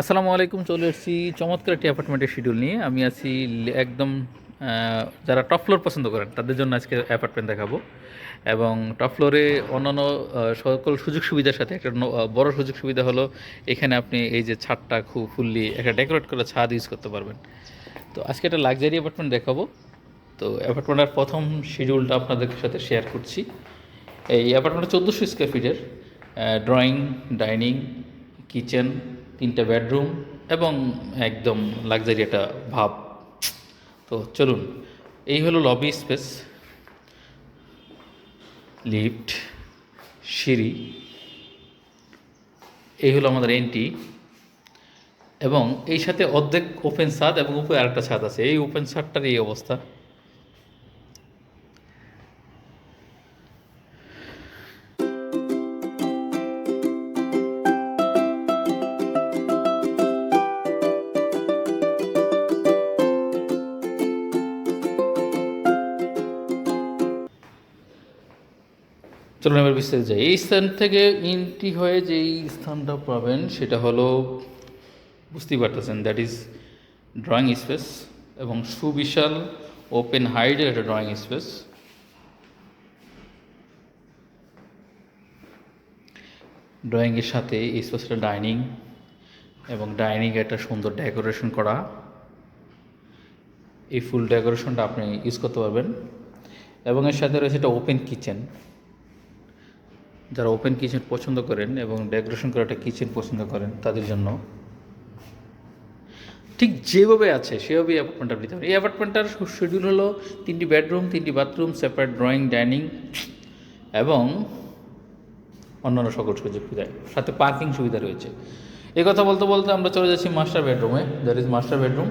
আসসালামু আলাইকুম, চলে এসেছি চমৎকার একটি অ্যাপার্টমেন্টের শিডিউল নিয়ে। আমি আছি একদম যারা টপ ফ্লোর পছন্দ করেন, তাদের জন্য আজকে অ্যাপার্টমেন্ট দেখাবো। এবং টপ ফ্লোরে অন্যান্য সকল সুযোগ সুবিধার সাথে একটা বড় সুযোগ সুবিধা হলো, এখানে আপনি এই যে ছাদটা খুব ফুললি একটা ডেকোরেট করা ছাদ ইউজ করতে পারবেন। তো আজকে একটা লাক্সারি অ্যাপার্টমেন্ট দেখাবো। তো অ্যাপার্টমেন্টের প্রথম শিডিউলটা আপনাদের সাথে শেয়ার করছি। এই অ্যাপার্টমেন্টটা চোদ্দোশো স্কোয়ার ফিটের ড্রয়িং, ডাইনিং, কিচেন তিনটা বেডরুম এবং একদম লাক্সারি একটা ভাব। তো চলুন, এই হলো লবি স্পেস লিফট সিঁড়ি, এই হলো আমাদের এন্ট্রি এবং এই সাথে অর্ধেক ওপেন ছাদ এবং উপরে আরেকটা ছাদ আছে। এই ওপেন ছাদটার এই অবস্থা। চলুন এবার বিস্তারিত যাই। এই স্থান থেকে এন্ট্রি হয়ে যে এই স্থানটা পাবেন সেটা হলো, বুঝতেই পারতেছেন দ্যাট ইজ ড্রয়িং স্পেস এবং সুবিশাল ওপেন হাইডের একটা ড্রয়িং স্পেস ড্রয়িংয়ের সাথে এই স্পেসটা ডাইনিং এবং ডাইনিং একটা সুন্দর ডেকোরেশন করা। এই ফুল ডেকোরেশনটা আপনি ইউজ করতে পারবেন। এবং এর সাথে রয়েছে একটা ওপেন কিচেন যারা ওপেন কিচেন পছন্দ করেন এবং ডেকোরেশন করা একটা কিচেন পছন্দ করেন, তাদের জন্য। ঠিক যেভাবে আছে, সেভাবেই অ্যাপার্টমেন্টটা নিতে হবে এই অ্যাপার্টমেন্টটার শিডিউল হলো তিনটি বেডরুম তিনটি বাথরুম সেপারেট ড্রয়িং ডাইনিং এবং অন্যান্য সকল সুযোগ সুবিধা সাথে পার্কিং সুবিধা রয়েছে। এই কথা বলতে বলতে আমরা চলে যাচ্ছি মাস্টার বেডরুমে that is master bedroom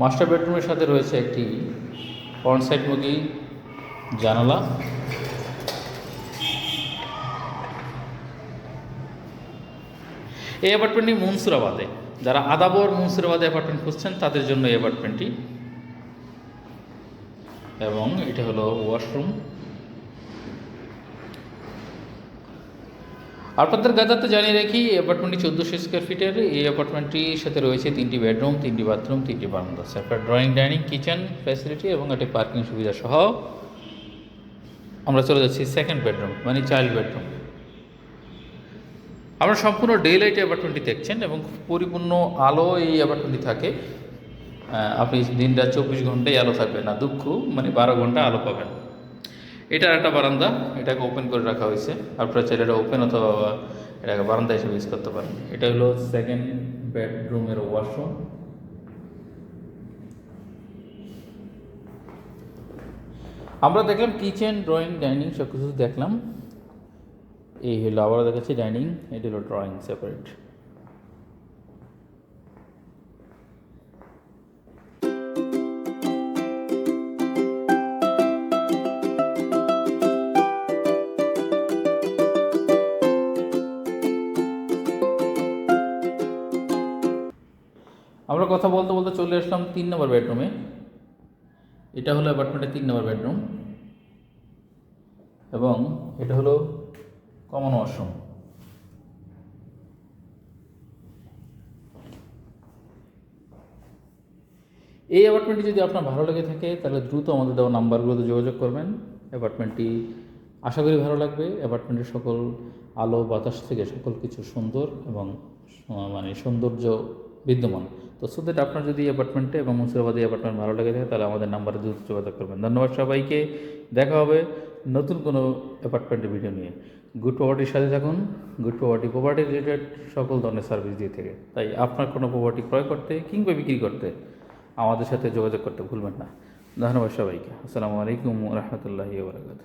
master বেডরুমের সাথে রয়েছে একটি ফ্রন্ট সাইড মুখী জানালা। এই অ্যাপার্টমেন্টটি মুন্সুরাবাদে। যারা আদাবর মনসুরাবাদে অ্যাপার্টমেন্ট খুঁজছেন, তাদের জন্য এই অ্যাপার্টমেন্টটি এবং এটা হলো ওয়াশরুম আপনাদের গাজাতে জানিয়ে রাখি, এই অ্যাপার্টমেন্টটি চোদ্দোশো স্কোয়ার ফিটের এই অ্যাপার্টমেন্টটির সাথে রয়েছে তিনটি বেডরুম তিনটি বাথরুম তিনটি বারান্দা separate drawing dining kitchen facility এবং একটি পার্কিং সুবিধা সহ আমরা চলে যাচ্ছি সেকেন্ড বেডরুম মানে চাইল্ড বেডরুম আমরা সম্পূর্ণ ডে লাইট অ্যাপার্টমেন্টটি দেখছেন এবং পরিপূর্ণ আলো এই অ্যাপার্টমেন্টটি থাকে। আপনি দিনটা চব্বিশ ঘন্টাই আলো থাকবে না, দুঃখ মানে বারো ঘণ্টা আলো পাবেন। এটা একটা বারান্দা, এটাকে ওপেন করে রাখা হয়েছে। আপনারা চাইলে এটা ওপেন অথবা এটাকে বারান্দা হিসেবে ইউজ করতে পারেন। এটা হলো সেকেন্ড বেডরুমের ওয়াশরুম আমরা দেখলাম কিচেন ড্রয়িং ডাইনিং সব কিছু দেখলাম। এই হলো, আবারও দেখাচ্ছি ডাইনিং এটা হলো ড্রয়িং সেপারেট আমরা কথা বলতে বলতে চলে আসলাম তিন নম্বর বেডরুমে। এটা হলো অ্যাপার্টমেন্টের তিন নম্বর বেডরুম। এবং এটা হলো কমন ওয়াশরুম। এই অ্যাপার্টমেন্টটি যদি আপনার ভালো লেগে থাকে, তাহলে দ্রুত আমাদের দেওয়া নাম্বারগুলোতে যোগাযোগ করবেন। অ্যাপার্টমেন্টটি আশা করি ভালো লাগবে। অ্যাপার্টমেন্টের সকল আলো, বাতাস থেকে সকল কিছু সুন্দর এবং মানে সৌন্দর্য বিদ্যমান। তো সো দ্যাট আপনার যদি অ্যাপার্টমেন্টে এবং মুর্শিদাবাদী অ্যাপার্টমেন্ট ভালো লেগে থাকে, তাহলে আমাদের নাম্বারে দ্রুত যোগাযোগ করবেন। ধন্যবাদ সবাইকে। দেখা হবে নতুন কোনো অ্যাপার্টমেন্টের ভিডিও নিয়ে। গুড প্রপার্টির সাথে থাকুন। গুড প্রপার্টি প্রপার্টি রিলেটেড সকল ধরনের সার্ভিস দিয়ে থাকে। তাই আপনার কোনো প্রপার্টি ক্রয় করতে কিংবা বিক্রি করতে আমাদের সাথে যোগাযোগ করতে ভুলবেন না। ধন্যবাদ সবাইকে। আসসালামু আলাইকুম রহমতুল্লাহি বারকাত